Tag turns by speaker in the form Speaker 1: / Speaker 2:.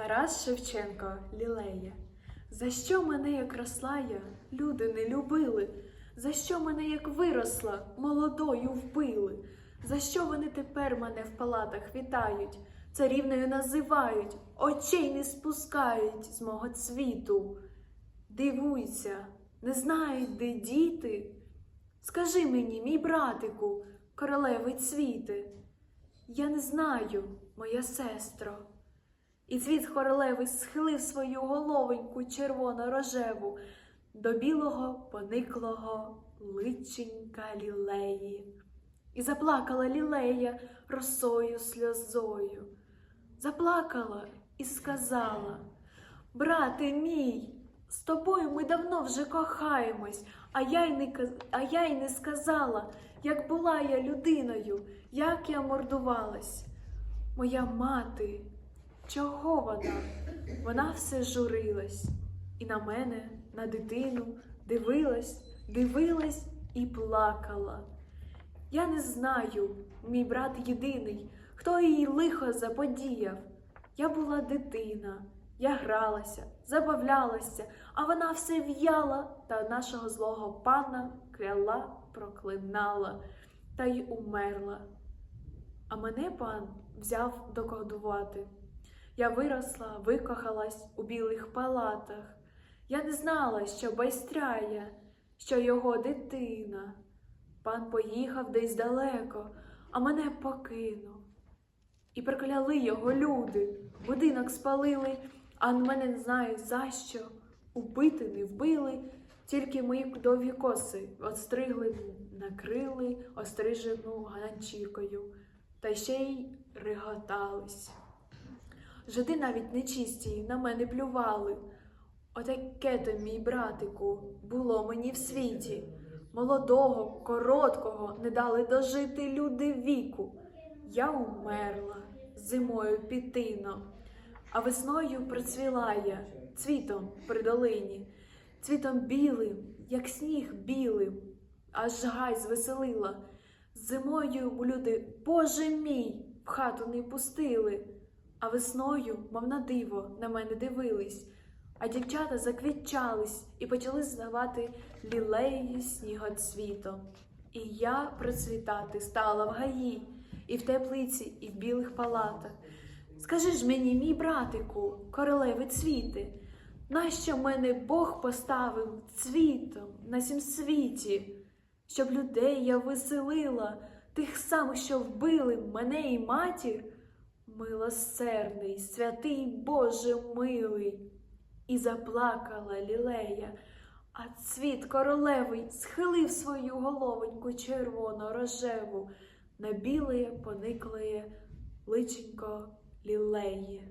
Speaker 1: Тарас Шевченко, Лілея. За що мене, як росла я, люди не любили? За що мене, як виросла, молодою вбили? За що вони тепер мене в палатах вітають, царівною називають, очей не спускають з мого цвіту? Дивуються, не знають, де діти. Скажи мені, мій братику, королевий цвіти, я не знаю, моя сестро. І цвіт королеви схилив свою головоньку червоно-рожеву до білого пониклого личенька лілеї. І заплакала лілея росою сльозою. Заплакала і сказала: Брате мій, з тобою ми давно вже кохаємось, а я й не, а я й не сказала, як була я людиною, як я мордувалась. Моя мати, чого вона? Вона все журилась і на мене, на дитину, дивилась, дивилась і плакала. Я не знаю, мій брат єдиний, хто їй лихо заподіяв. Я була дитина, я гралася, забавлялася, а вона все в'яла та нашого злого пана кляла, проклинала та й умерла. А мене пан взяв докодувати. Я виросла, викохалась у білих палатах. Я не знала, що байстряє, що його дитина. Пан поїхав десь далеко, а мене покинув. І прокляли його люди, будинок спалили, а мене не знаю за що. Убити не вбили, тільки мої довгі коси отстригли, накрили острижену ганчіркою, та ще й реготались. Жиди навіть нечисті на мене плювали. Отаке то, мій братику, було мені в світі. Молодого, короткого не дали дожити люди віку. Я умерла зимою пітино, а весною процвіла я цвітом при долині, цвітом білим, як сніг білим, аж гай звеселила. Зимою люди, Боже мій, в хату не пустили, а весною, мов на диво, на мене дивились. А дівчата заквітчались і почали здавати лілеї снігоцвітом. І я процвітати стала в гаї, і в теплиці, і в білих палатах. Скажи ж мені, мій братику, королеви цвіти, нащо мене Бог поставив цвітом на сім світі, щоб людей я веселила, тих самих, що вбили мене і матір? Милосердний, святий Боже милий. І заплакала лілея, а цвіт королевий схилив свою головоньку червоно-рожеву на біле поникле личенько лілеї.